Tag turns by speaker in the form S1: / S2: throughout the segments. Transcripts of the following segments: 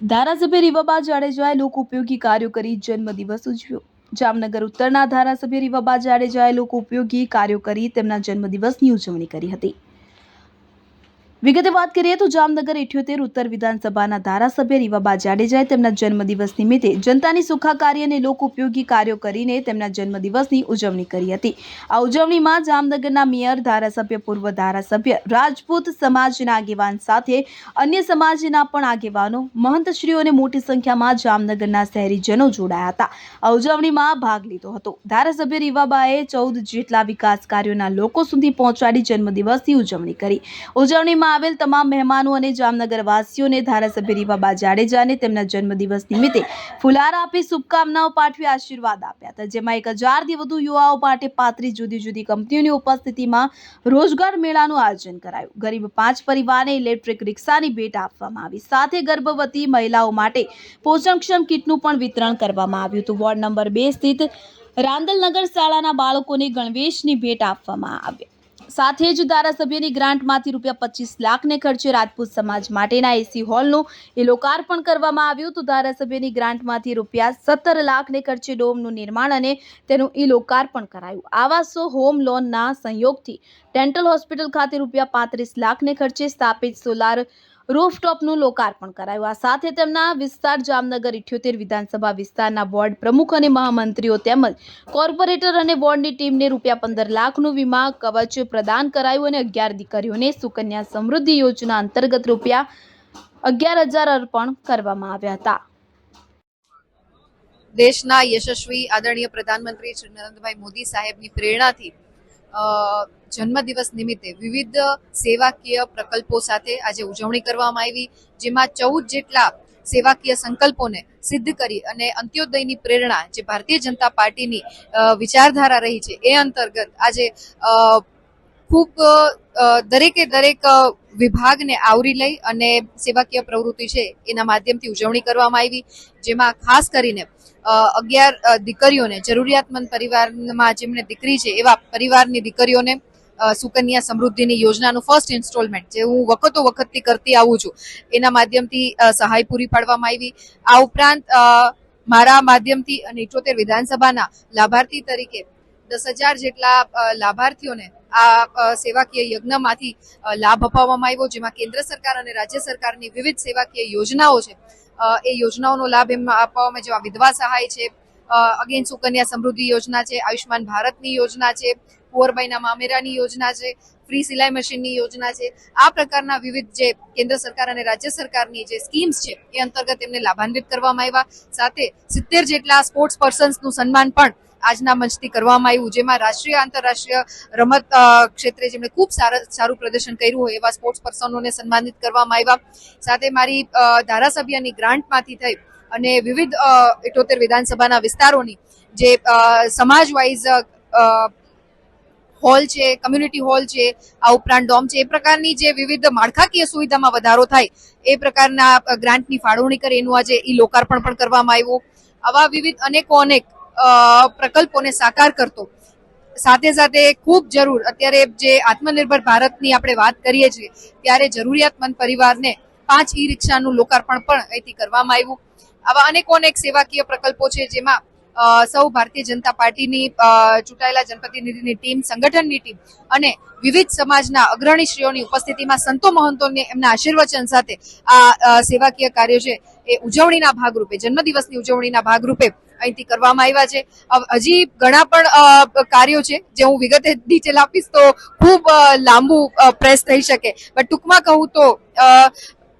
S1: ધારાસભ્ય રીવાબા જાડેજાએ લોક ઉપયોગી કાર્યો કરી જન્મદિવસ ઉજવ્યો. જામનગર ઉત્તરના ધારાસભ્ય રીવાબા જાડેજાએ લોક ઉપયોગી કાર્યો કરી તેમના જન્મદિવસની ઉજવણી કરી હતી. વિગતે વાત કરીએ તો જામનગર ઇઠ્યોતેર ઉત્તર વિધાનસભાના ધારાસભ્ય રીવાબા જાડેજાએ તેમના જન્મદિવસ નિમિત્તે જનતાની સુખાકારી અને લોક ઉપયોગી કાર્યો કરીને તેમના જન્મદિવસની ઉજવણી કરી હતી. આ ઉજવણીમાં જામનગરના મેયર, ધારાસભ્ય, પૂર્વ ધારાસભ્ય, રાજપૂત સમાજના આગેવાન સાથે અન્ય સમાજના પણ આગેવાનો, મહંતશ્રીઓને મોટી સંખ્યામાં જામનગરના શહેરીજનો જોડાયા હતા. આ ઉજવણીમાં ભાગ લીધો હતો. ધારાસભ્ય રીવાબાએ ચૌદ જેટલા વિકાસ કાર્યોના લોકો સુધી પહોંચાડી જન્મદિવસની ઉજવણી કરી. ઉજવણીમાં આવેલ તમામ મહેમાનો અને જામનગર વાસીઓને ધારાસભ્ય રીવાબા જાડેજાને તેમના જન્મદિવસ નિમિત્તે ફુલાર આપી શુભકામનાઓ પાઠવી આશીર્વાદ આપ્યા હતા. જેમાં એક હજારથી વધુ યુવાઓ માટે પાંત્રીસ જુદી જુદી કંપનીઓની ઉપસ્થિતિમાં રોજગાર મેળાનું આયોજન કરાયું. ગરીબ પાંચ પરિવારને ઇલેક્ટ્રિક રિક્ષાની ભેટ આપવામાં આવી. સાથે ગર્ભવતી મહિલાઓ માટે પોષણક્ષમ કીટનું પણ વિતરણ કરવામાં આવ્યું હતું. વોર્ડ નંબર બે સ્થિત રાંદલનગર શાળાના બાળકોને ગણવેશની ભેટ આપવામાં આવ્યા સાથે જ ધારાસભ્યની ગ્રાન્ટમાંથી રૂપિયા પચીસ લાખને ખર્ચે રાજપૂત સમાજ માટેના એસી હોલનું એ લોકાર્પણ કરવામાં આવ્યું તો ધારાસભ્યની ગ્રાન્ટમાંથી રૂપિયા સત્તર લાખને ખર્ચે ડોમનું નિર્માણ અને તેનું ઈ લોકાર્પણ કરાયું. આવાસો હોમ લોનના સંયોગથી ડેન્ટલ હોસ્પિટલ ખાતે રૂપિયા પાંત્રીસ લાખને ખર્ચે સ્થાપિત સોલાર રૂફટોપનું લોકાર્પણ કરાયું. આ સાથે તેમના વિસ્તાર જામનગર, ઇઠ્યોતેર વિધાનસભા વિસ્તારના વોર્ડ પ્રમુખ અને મહામંત્રીઓ તેમજ કોર્પોરેટર અને વોર્ડની ટીમને રૂપિયા પંદર લાખનું વીમા કવચ પ્રદાન કરાયું અને અગિયાર દીકરીઓને સુકન્યા સમૃદ્ધિ યોજના અંતર્ગત રૂપિયા અગિયાર હજાર અર્પણ કરવામાં આવ્યા હતા.
S2: દેશના યશસ્વી આદરણીય પ્રધાનમંત્રી શ્રી નરેન્દ્રભાઈ મોદી સાહેબની પ્રેરણાથી જન્મદિવસ નિમિત્તે વિવિધ સેવાકીય પ્રકલ્પો સાથે આજે ઉજવણી કરવામાં આવી, જેમાં ચૌદ જેટલા સેવાકીય સંકલ્પોને સિદ્ધ કરી અને અંત્યોદયની પ્રેરણા જે ભારતીય જનતા પાર્ટીની વિચારધારા રહી છે, એ અંતર્ગત આજે ખૂબ દરેકે દરેક વિભાગને આવરી લઈ અને સેવાકીય પ્રવૃત્તિ છે એના માધ્યમથી ઉજવણી કરવામાં આવી, જેમાં ખાસ કરીને અગિયાર દીકરીઓને, જરૂરિયાતમંદ પરિવારમાં જેમને દીકરી છે એવા પરિવારની દીકરીઓને સુકન્યા સમૃદ્ધિની યોજનાનું ફર્સ્ટ ઇન્સ્ટોલમેન્ટ જે હું વખતો વખતથી કરતી આવું છું, એના માધ્યમથી સહાય પૂરી પાડવામાં આવી. આ ઉપરાંત મારા માધ્યમથી અને ઇઠોતેર વિધાનસભાના લાભાર્થી તરીકે દસ હજાર જેટલા લાભાર્થીઓને આ સેવાકીય યજ્ઞમાંથી લાભ અપાવવામાં આવ્યો, જેમાં કેન્દ્ર સરકાર અને રાજ્ય સરકારની વિવિધ સેવાકીય યોજનાઓ છે. એ યોજનાઓનો લાભ એમાં આપવામાં જેમાં વિધવા સહાય છે અગેન સુકન્યા સમૃદ્ધિ યોજના છે આયુષ્માન ભારતની યોજના છે કુંવરબાઈના મામેરાની યોજના છે, ફ્રી સિલાઈ મશીનની યોજના છે. આ પ્રકારના વિવિધ જે કેન્દ્ર સરકાર અને રાજ્ય સરકારની જે સ્કીમ્સ છે, એ અંતર્ગત એમને લાભાન્વિત કરવામાં આવ્યા. સાથે સિત્તેર જેટલા સ્પોર્ટ્સ પર્સન્સનું સન્માન પણ આજના મંચથી કરવામાં આવ્યું, જેમાં રાષ્ટ્રીય, આંતરરાષ્ટ્રીય રમત ક્ષેત્રે જેમણે ખૂબ સારા પ્રદર્શન કર્યું હોય એવા સ્પોર્ટ્સ પર્સનોને સન્માનિત કરવામાં આવ્યા. સાથે મારી ધારાસભ્યની ગ્રાન્ટમાંથી થઈ અને વિવિધ ઇઠોતેર વિધાનસભાના વિસ્તારોની જે સમાજ વાઇઝ હોલ છે કમ્યુનિટી હોલ છે, આ ઉપરાંત ડોમ છે, એ પ્રકારની જે વિવિધ માળખાકીય સુવિધામાં વધારો થાય, એ પ્રકારના ગ્રાન્ટની ફાળવણી કરી એનું આજે ઈ લોકાર્પણ પણ કરવામાં આવ્યું. આવા વિવિધ અનેકો અનેક પ્રકલ્પોને સાકાર કરતો. સાથે સાથે ખૂબ જરૂર, અત્યારે જે આત્મનિર્ભર ભારતની આપણે વાત કરીએ છીએ, ત્યારે જરૂરિયાતમંદ પરિવારને પાંચ ઈ રિક્ષાનું લોકાર્પણ પણ અહીંથી કરવામાં આવ્યું. આવા અનેકો અનેક સેવાકીય પ્રકલ્પો છે જેમાં સૌ ભારતીય જનતા પાર્ટીની ચૂંટાયેલા જનપ્રતિનિધિની ટીમ, સંગઠનની ટીમ અને વિવિધ સમાજના અગ્રણીશ્રીઓની ઉપસ્થિતિમાં સંતો મહંતોને એમના આશીર્વચન સાથે આ સેવાકીય કાર્યો છે એ ઉજવણીના ભાગરૂપે, જન્મદિવસની ઉજવણીના ભાગરૂપે અહીંથી કરવામાં આવ્યા છે. હજી ઘણા પણ કાર્યો છે જે હું વિગતે ડિટેલ આપીશ તો ખૂબ લાંબુ પ્રેસ થઈ શકે. બટ ટૂંકમાં કહું તો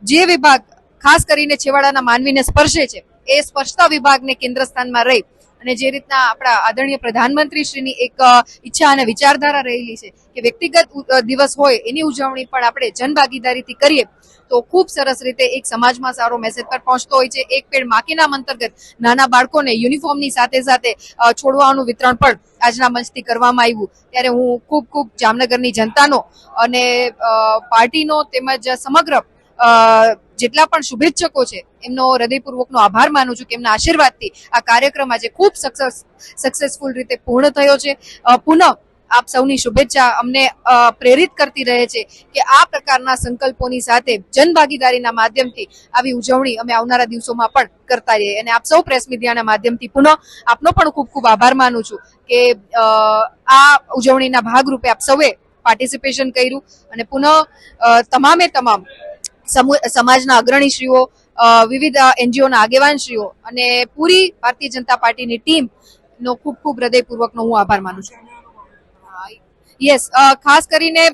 S2: જે વિભાગ ખાસ કરીને છેવાડાના માનવીને સ્પર્શે છે એ સ્પર્શતા વિભાગને કેન્દ્ર સ્થાનમાં રહી. અને જે રીતના આપણા આદરણીય પ્રધાનમંત્રી શ્રીની એક ઈચ્છા અને વિચારધારા રહેલી છે કે વ્યક્તિગત દિવસ હોય એની ઉજવણી પણ આપણે જનભાગીદારીથી કરીએ, તો ખૂબ સરસ રીતે એક સમાજમાં સારો મેસેજ પર પહોંચતો હોય છે. એક પેડ માકીના અંતર્ગત નાના બાળકોને યુનિફોર્મની સાથે સાથે છોડવાનું વિતરણ પણ આજના મંચથી કરવામાં આવ્યું. ત્યારે હું ખૂબ ખૂબ જામનગરની જનતાનો અને પાર્ટીનો તેમજ સમગ્ર જેટલા પણ શુભેચ્છકો છે, એમનો હૃદયપૂર્વકનો આભાર માનું છું કે એમના આશીર્વાદથી આ કાર્યક્રમ આજે ખૂબ સક્સેસ સક્સેસફુલ રીતે પૂર્ણ થયો છે. પુનઃ આપ સૌની શુભેચ્છા અમને પ્રેરિત કરતી રહે છે કે આ પ્રકારના સંકલ્પોની સાથે જનભાગીદારીના માધ્યમથી આવી ઉજવણી અમે આવનારા દિવસોમાં પણ કરતા રહીએ. અને આપ સૌ પ્રેસ મીડિયાના માધ્યમથી પુનઃ આપનો પણ ખૂબ ખૂબ આભાર માનું છું કે આ ઉજવણીના ભાગરૂપે આપ સૌએ પાર્ટિસિપેશન કર્યું અને પુનઃ તમામે તમામ સમાજના અગ્રણીશ્રીઓ વિવિધ એનજીઓના આગેવાનશ્રીઓ અને પૂરી ભારતીય જનતા પાર્ટીની ટીમ નો ખૂબ ખૂબ હૃદયપૂર્વકનો હું આભાર માનું છું. યસ ખાસ કરીને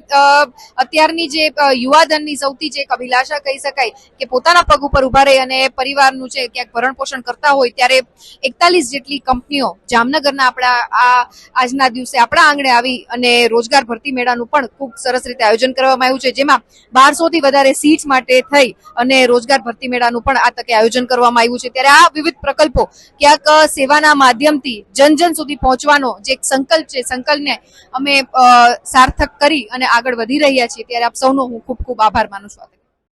S2: અત્યારની જે યુવાધનની સૌથી જે એક અભિલાષા કહી શકાય કે પોતાના પગ ઉપર ઊભા રહી અને પરિવારનું છે ક્યાંક ભરણ પોષણ કરતા હોય ત્યારે એકતાલીસ જેટલી કંપનીઓ જામનગરના આપણા, આ, આજના દિવસે આપણા આંગણે આવી અને રોજગાર ભરતી મેળાનું પણ ખૂબ સરસ રીતે આયોજન કરવામાં આવ્યું છે. જેમાં બારસોથી વધારે સીટ માટે થઈ અને રોજગાર ભરતી મેળાનું પણ આ તકે આયોજન કરવામાં આવ્યું છે. ત્યારે આ વિવિધ પ્રકલ્પો ક્યાંક સેવાના માધ્યમથી જન જન સુધી પહોંચવાનો જે એક સંકલ્પ છે, સંકલ્પને અમે સાર્થક કરી અને આગળ વધી રહ્યા છીએ, ત્યારે આપ સૌનો હું ખૂબ ખૂબ આભાર માનું છું